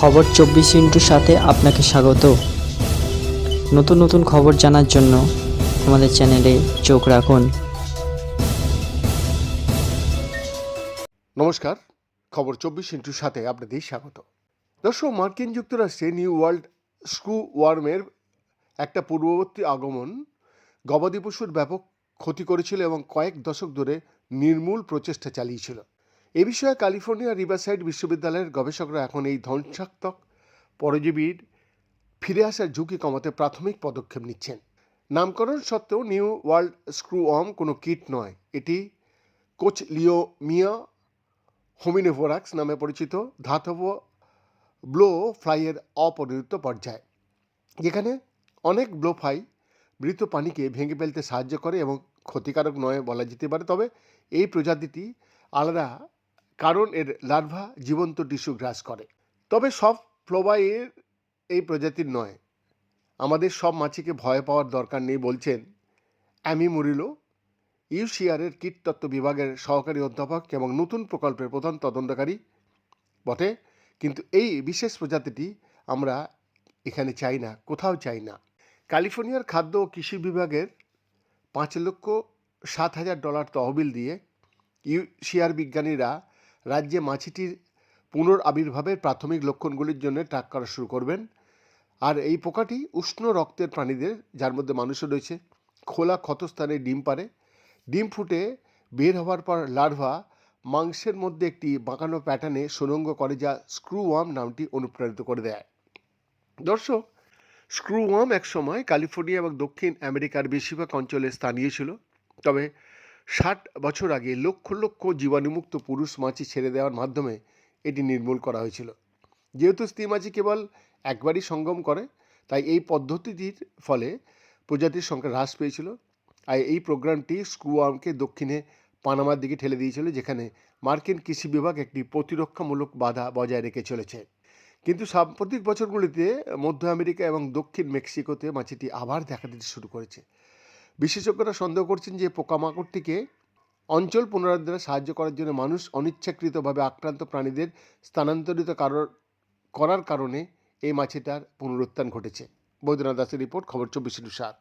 খবর চব্বিশ ইন্টুর সাথে আপনাকে স্বাগত। নতুন নতুন খবর জানার জন্য আমাদের চ্যানেলে চোখ রাখুন। নমস্কার, খবর চব্বিশ ইন্টুর সাথে আপনাদের স্বাগত। দর্শক, মার্কিন যুক্তরাষ্ট্রে নিউ ওয়ার্ল্ড স্ক্রু ওয়ার্মের একটা পূর্ববর্তী আগমন গবাদি পশুর ব্যাপক ক্ষতি করেছিল এবং কয়েক দশক ধরে নির্মূল প্রচেষ্টা চালিয়েছিল। এ বিষয়ে ক্যালিফোর্নিয়া রিভারসাইড বিশ্ববিদ্যালয়ের গবেষকরা এখন এই ধ্বংসাত্মক পরজীবীর ফিরে আসার ঝুঁকি কমাতে প্রাথমিক পদক্ষেপ নিচ্ছেন। নামকরণ সত্ত্বেও নিউ ওয়ার্ল্ড স্ক্রু ওয়ার্ম কোনো কিট নয়। এটি কোচ লিও মিয়া হোমিনোভোরাক্স নামে পরিচিত ধাতব ব্লো ফ্লাইয়ের অপরিণত পর্যায়। যেখানে অনেক ব্লো ফ্লাই মৃত পানিকে ভেঙে ফেলতে সাহায্য করে এবং ক্ষতিকারক নয় বলা যেতে পারে, তবে এই প্রজাতিটি আলাদা কারণ এর লার্ভা জীবন্ত টিস্যু গ্রাস করে। তবে সব ফ্লোবাইয়ের এই প্রজাতির নয়। আমাদের সব মাছিকে ভয় পাওয়ার দরকার নেই বলছেন অ্যামি মুরিলো ইউসিআরের কীটতত্ত্ব বিভাগের সহকারী অধ্যাপক এবং নতুন প্রকল্পের প্রধান তদন্তকারী বটে। কিন্তু এই বিশেষ প্রজাতিটি আমরা এখানে চাই না, কোথাও চাই না। ক্যালিফোর্নিয়ার খাদ্য ও কৃষি বিভাগের পাঁচ লক্ষ সাত হাজার ডলার তহবিল দিয়ে ইউসিআর বিজ্ঞানীরা রাজ্যে মাছিটির পুনর আবির্ভাবের প্রাথমিক লক্ষণগুলির জন্য ট্র্যাক করা শুরু করবেন। আর এই পোকাটি উষ্ণ রক্তের প্রাণীদের, যার মধ্যে মানুষও রয়েছে, খোলা ক্ষতস্থানে ডিম পারে ডিম ফুটে বের হওয়ার পর লার্ভা মাংসের মধ্যে একটি বাঁকানো প্যাটার্নে সুরঙ্গ করে যা স্ক্রু ওয়ার্ম নামটি অনুপ্রাণিত করে দেয়। দর্শক স্ক্রু ওয়ার্ম একসময় ক্যালিফোর্নিয়া এবং দক্ষিণ আমেরিকার বেশিরভাগ অঞ্চলে স্থানীয় ছিল। তবে ষাট বছর আগে লক্ষ লক্ষ জীবাণুমুক্ত পুরুষ মাছি ছেড়ে দেওয়ার মাধ্যমে এটি নির্মূল করা হয়েছিল। যেহেতু স্ত্রী মাছি কেবল একবারই সঙ্গম করে, তাই এই পদ্ধতিটির ফলে প্রজাতির সংখ্যা হ্রাস পেয়েছিল। আর এই প্রোগ্রামটি স্ক্রুওয়ার্মকে দক্ষিণে পানামার দিকে ঠেলে দিয়েছিল, যেখানে মার্কিন কৃষি বিভাগ একটি প্রতিরক্ষামূলক বাধা বজায় রেখে চলেছে। কিন্তু সাম্প্রতিক বছরগুলিতে মধ্য আমেরিকা এবং দক্ষিণ মেক্সিকোতে মাছিটি আবার দেখা দিতে শুরু করেছে। বিশেষজ্ঞরা সন্দেহ করছেন যে পোকামাকড়টিকে অঞ্চল পুনরুদ্ধারে সাহায্য করার জন্য মানুষ অনিচ্ছাকৃতভাবে আক্রান্ত প্রাণীদের স্থানান্তরিত কারোর করার কারণে এই মাছিটার পুনরুত্থান ঘটেছে। বৈদ্যনাথ দাসের রিপোর্ট, খবর চব্বিশ সাত।